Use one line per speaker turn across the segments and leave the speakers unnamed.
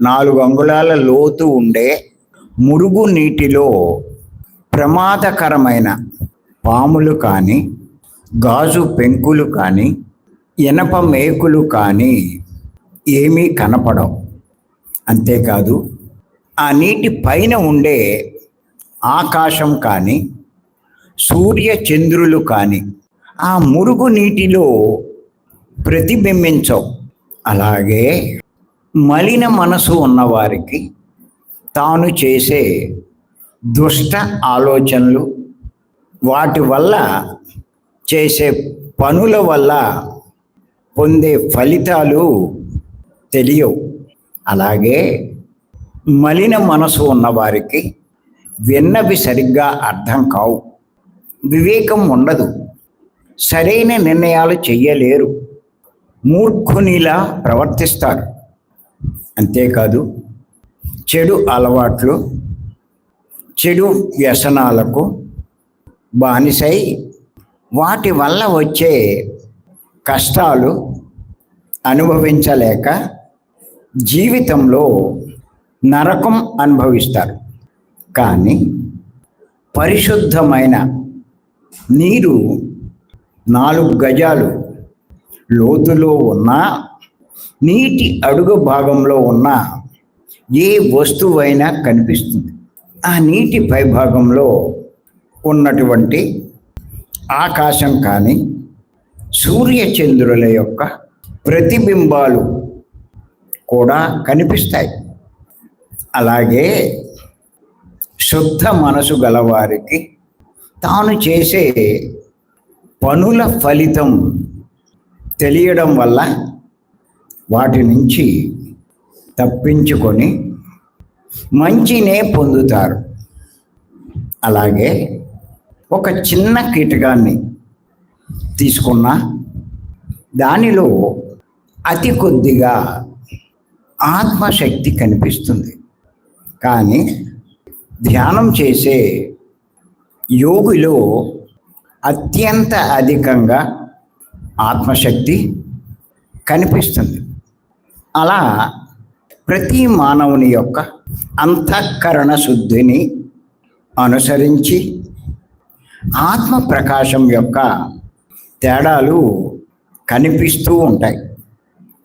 నాలుగు అంగుళాల లోతు ఉండే మురుగు నీటిలో ప్రమాదకరమైన పాములు కానీ గాజు పెంకులు కానీ ఇనప మేకులు కానీ ఏమీ కనపడవు. అంతేకాదు ఆ నీటి పైన ఉండే ఆకాశం కానీ సూర్య చంద్రులు కానీ ఆ మురుగు నీటిలో ప్రతిబింబించవు. అలాగే మలిన మనసు ఉన్నవారికి తాను చేసే దుష్ట ఆలోచనలు వాటి వల్ల చేసే పనుల వల్ల పొందే ఫలితాలు తెలియవు. అలాగే మలిన మనసు ఉన్నవారికి విన్నవి సరిగ్గా అర్థం కావు. వివేకం ఉండదు. సరైన నిర్ణయాలు చెయ్యలేరు. మూర్ఖునిలా ప్రవర్తిస్తారు. అంతేకాదు చెడు అలవాట్లు చెడు వ్యసనాలకు బానిసై వాటి వల్ల వచ్చే కష్టాలు అనుభవించలేక జీవితంలో నరకం అనుభవిస్తారు. కానీ పరిశుద్ధమైన నీరు నాలుగు గజాలు లోతులో ఉన్న నీటి అడుగు భాగంలో ఉన్న ఏ వస్తువైనా కనిపిస్తుంది. ఆ నీటి పైభాగంలో ఉన్నటువంటి ఆకాశం కానీ సూర్యచంద్రుల యొక్క ప్రతిబింబాలు కూడా కనిపిస్తాయి. అలాగే శుద్ధ మనసు గలవారికి తాను చేసే పనుల ఫలితం తెలియడం వల్ల వాటి నుంచి తప్పించుకొని మంచినే పొందుతారు. అలాగే ఒక చిన్న కీటకాన్ని తీసుకున్న దానిలో అతి కొద్దిగా ఆత్మశక్తి కనిపిస్తుంది. కానీ ధ్యానం చేసే యోగిలో అత్యంత అధికంగా ఆత్మశక్తి కనిపిస్తుంది. అలా ప్రతి మానవుని యొక్క అంతఃకరణ శుద్ధిని అనుసరించి ఆత్మ ప్రకాశం యొక్క తేడాలు కనిపిస్తూ ఉంటాయి.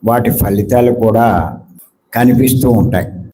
వాటి ఫలితాలు కూడా కనిపిస్తూ ఉంటాయి.